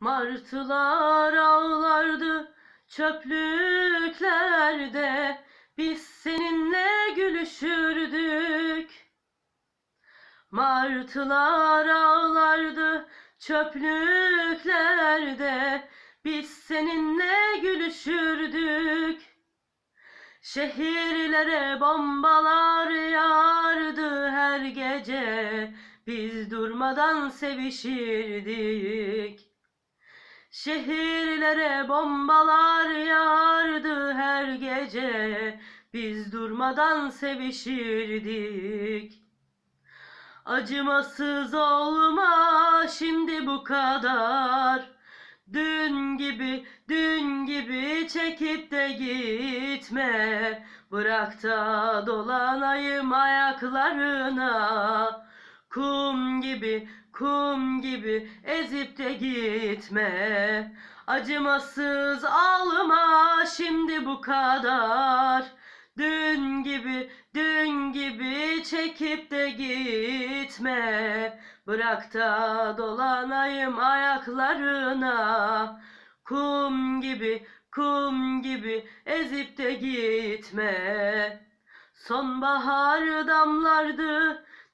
Martılar ağlardı çöplüklerde. Biz seninle gülüşürdük. Martılar ağlardı çöplüklerde. Biz seninle gülüşürdük. Şehirlere bombalar yağardı her gece. Biz durmadan sevişirdik Şehirlere bombalar yağardı her gece. Biz durmadan sevişirdik. Acımasız olma şimdi bu kadar. Dün gibi, dün gibi çekip de gitme. Bırak da dolanayım ayaklarına. Kum gibi, kum gibi ezip de gitme. Acımasız alma şimdi bu kadar. Dün gibi, dün gibi çekip de gitme. Bırak da dolanayım ayaklarına. Kum gibi, kum gibi ezip de gitme. Sonbahar damlardı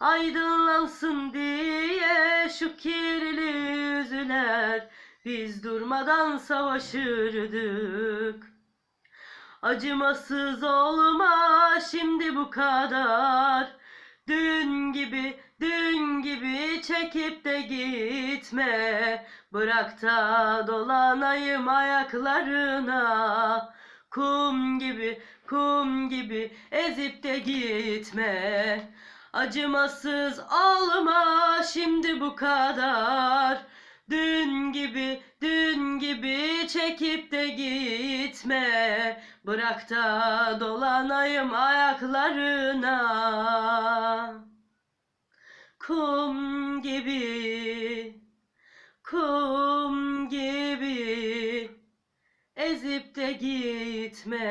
Aydınlansın diye şu kirli yüzler Biz durmadan savaşırdık Acımasız olma şimdi bu kadar. Dün gibi, dün gibi çekip de gitme. Bırak da dolanayım ayaklarına. Kum gibi, kum gibi ezip de gitme Acımasız olma şimdi bu kadar. Dün gibi, dün gibi çekip de gitme. Bırak da dolanayım ayaklarına. Kum gibi, kum gibi Ezip de gitme